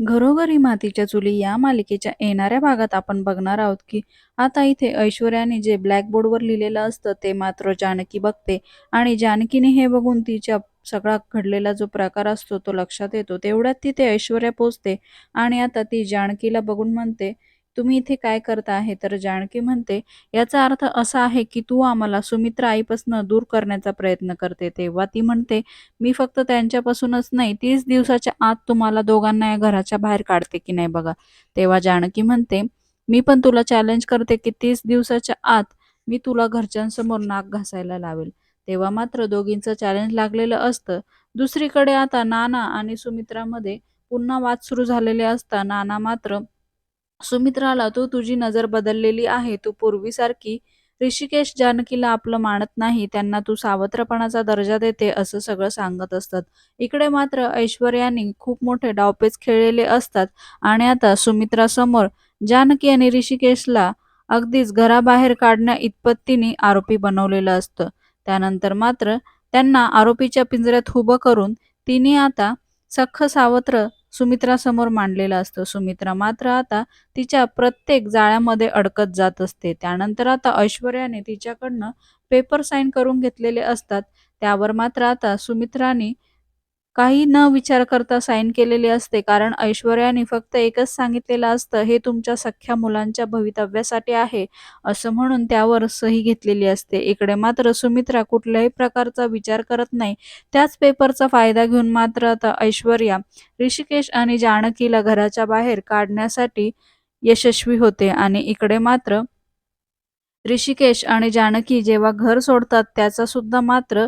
घरोघरी मातीच्या चुली या मालिकेच्या येणाऱ्या भागात आपण बघणार आहोत की आता इथे ऐश्वर्याने जे ब्लॅकबोर्डवर लिहिलेलं असतं ते मात्र जानकी बघते. आणि जानकीने हे बघून तिच्या सगळा घडलेला जो प्रकार असतो तो लक्षात येतो. तेवढ्यात तिथे ऐश्वर्या पोचते आणि आता ती जानकीला बघून म्हणते तुम्ही इथे काय करता आहे? तर जानकी म्हणते याचा अर्थ असा आहे की तू आम्हाला सुमित्रा आईपासून दूर करण्याचा प्रयत्न करते. तेव्हा ती म्हणते मी फक्त त्यांच्यापासूनच नाही तीस दिवसाच्या आत तुम्हाला दोघांना या घराच्या बाहेर काढते की नाही बघा. तेव्हा जानकी म्हणते मी पण तुला चॅलेंज करते की तीस दिवसाच्या आत मी तुला घरच्यांसमोर नाक घासायला लावेल. तेव्हा मात्र दोघींचं चॅलेंज लागलेलं असतं. दुसरीकडे आता नाना आणि सुमित्रामध्ये पुन्हा वाद सुरू झालेले असता नाना मात्र सुमित्राला तू तुझी नजर बदललेली आहे. तू पूर्वीसारखी ऋषिकेश जानकीला आपलं मानत नाही. त्यांना तू सावत्रपणाचा दर्जा देते असं सगळं सांगत असतात. इकडे मात्र ऐश्वर्याने खूप मोठे डावपेच खेळलेले असतात. आणि आता सुमित्रासमोर जानकी आणि ऋषिकेशला अगदीच घराबाहेर काढण्या इतपत्तीने आरोपी बनवलेलं असतं. त्यानंतर मात्र त्यांना आरोपीच्या पिंजऱ्यात हुबं करून तिने आता सख्ख सावत्र सुमित्रासमोर मांडलेला असतो. सुमित्रा मात्र आता तिच्या प्रत्येक जाळ्यामध्ये अडकत जात असते. त्यानंतर आता ऐश्वर्याने तिच्याकडनं पेपर साईन करून घेतलेले असतात. त्यावर मात्र आता सुमित्राने काही न विचार करता साईन केलेली असते. कारण ऐश्वर्याने फक्त एकच सांगितलेलं असतं हे तुमच्या सख्ख्या मुलांच्या भवितव्यासाठी आहे. असं म्हणून त्यावर सही घेतलेली असते. इकडे मात्र सुमित्रा कुठल्याही प्रकारचा विचार करत नाही. त्याच पेपरचा फायदा घेऊन मात्र आता ऐश्वर्या ऋषिकेश आणि जानकीला घराच्या बाहेर काढण्यासाठी यशस्वी होते. आणि इकडे मात्र ऋषिकेश आणि जानकी जेव्हा घर सोडतात त्याचा सुद्धा मात्र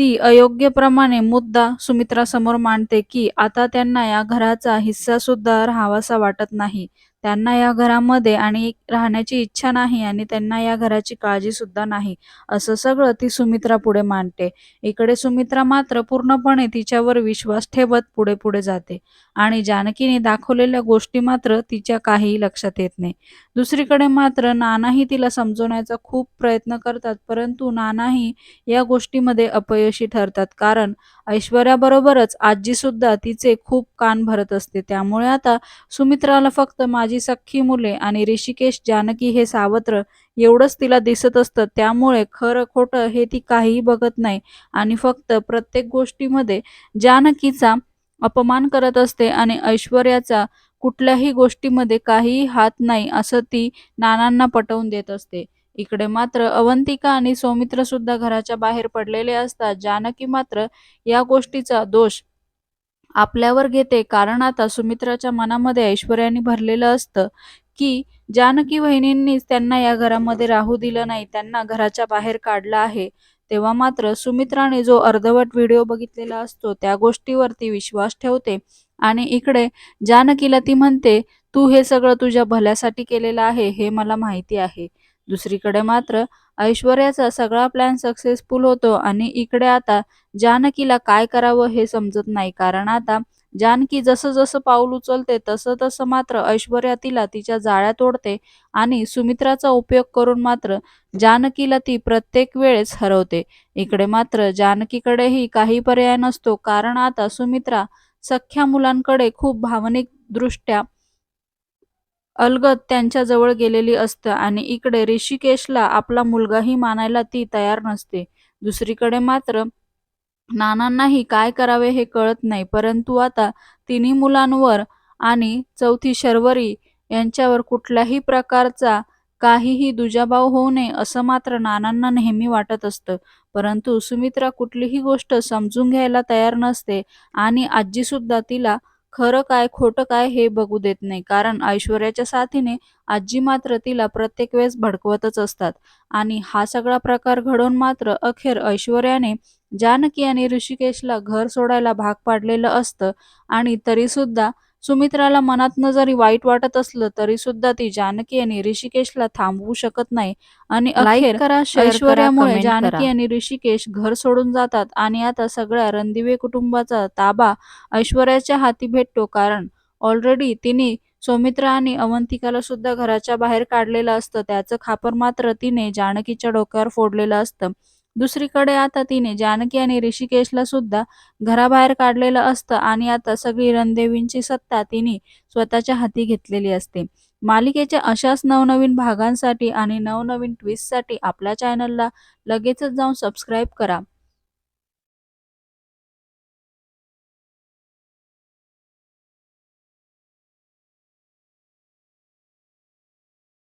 ती अयोग्यप्रमाणे मुद्दा सुमित्रासमोर मांडते की आता त्यांना या घराचा हिस्सा सुद्धा राहावासा वाटत नाही. त्यांना या घरामध्ये आणि राहण्याची इच्छा नाही आणि त्यांना या घराची काळजी सुद्धा नाही. असं सगळं ती सुमित्रा पुढे मांडते. इकडे सुमित्रा मात्र पूर्णपणे तिच्यावर विश्वास ठेवत पुढे पुढे जाते. आणि जानकीने दाखवलेल्या गोष्टी मात्र तिच्या काहीही लक्षात येत नाही. दुसरीकडे मात्र नानाही तिला समजवण्याचा खूप प्रयत्न करतात परंतु नानाही या गोष्टीमध्ये अपयशी ठरतात. कारण ऐश्वर्याबरोबरच आजी सुद्धा तिचे खूप कान भरत असते. त्यामुळे आता सुमित्राला फक्त माझी सख्खी मुले आणि ऋषिकेश जानकी हे सावत्र एवढंच तिला दिसत असतं. त्यामुळे खरं खोटं हे ती काहीही बघत नाही आणि फक्त प्रत्येक गोष्टीमध्ये जानकीचा अपमान करत असते आणि ऐश्वर्याचा कुठल्याही गोष्टीमध्ये काहीही हात नाही असं ती नानांना पटवून देत असते. इकडे मात्र अवंतिका आणि सौमित्र सुद्धा घराच्या बाहेर पडलेले असतात जानकी मात्र या गोष्टीचा दोष आपल्यावर घेते. कारण आता सुमित्राच्या मनामध्ये ऐश्वर्याने भरलेलं असतं की जानकी वहिनींनीच त्यांना या घरामध्ये राहू दिलं नाही त्यांना घराच्या बाहेर काढलं आहे. तेव्हा मात्र सुमित्राने जो अर्धवट व्हिडिओ बघितलेला असतो त्या गोष्टीवरती विश्वास ठेवते. आणि इकडे जानकीला ती म्हणते तू हे सगळं तुझ्या भल्यासाठी केलेलं आहे हे मला माहिती आहे. दुसरीकडे मात्र ऐश्वर्याचा सगळा प्लॅन सक्सेसफुल होतो आणि इकडे आता जानकीला काय करावं हे समजत नाही. कारण आता जानकी जसं जसं पाऊल उचलते तसं तसं मात्र ऐश्वर्या तिला तिच्या जाळ्या तोडते आणि सुमित्राचा उपयोग करून मात्र जानकीला ती प्रत्येक वेळेस हरवते. इकडे मात्र जानकीकडेही काही पर्याय नसतो. कारण आता सुमित्रा सख्ख्या मुलांकडे खूप भावनिक दृष्ट्या अलगद त्यांच्या जवळ गेलेली असतं आणि इकडे ऋषिकेशला आपला मुलगाही मानायला ती तयार नसते. दुसरीकडे मात्र नानांनाही काय करावे हे कळत नाही परंतु आता तिन्ही मुलांवर आणि चौथी शर्वरी यांच्यावर कुठल्याही प्रकारचा काहीही दुजाभाव होऊ नये असं मात्र नानांना नेहमी वाटत असतं. परंतु सुमित्रा कुठलीही गोष्ट समजून घ्यायला तयार नसते आणि आजी सुद्धा तिला खरं काय खोटं काय हे बघू देत नाही. कारण ऐश्वर्याच्या साथीने आजी मात्र तिला प्रत्येक वेळेस भडकवतच असतात. आणि हा सगळा प्रकार घडवून मात्र अखेर ऐश्वर्याने जानकी आणि ऋषिकेशला घर सोडायला भाग पाडलेलं असतं आणि तरीसुद्धा सुमित्राला मनातनं जरी वाईट वाटत असलं तरी सुद्धा ती जानकी आणि ऋषिकेशला थांबवू शकत नाही. आणि ऐश्वर्यामुळे जानकी आणि ऋषिकेश घर सोडून जातात आणि आता सगळ्या रणदिवे कुटुंबाचा ताबा ऐश्वर्याच्या हाती भेटतो. कारण ऑलरेडी तिने सौमित्रा आणि अवंतिकाला सुद्धा घराच्या बाहेर काढलेलं असतं. त्याचं खापर मात्र तिने जानकीच्या डोक्यावर फोडलेलं असतं. दुसरीकडे आता तिने जानकी आणि ऋषिकेशला सुद्धा घराबाहेर काढलेलं असतं आणि आता सगळी रणदेवींची सत्ता तिने स्वतःच्या हाती घेतलेली असते. मालिकेच्या अशाच नवनवीन भागांसाठी आणि नवनवीन ट्विस्टसाठी आपल्या चॅनलला लगेचच जाऊन सबस्क्राईब करा.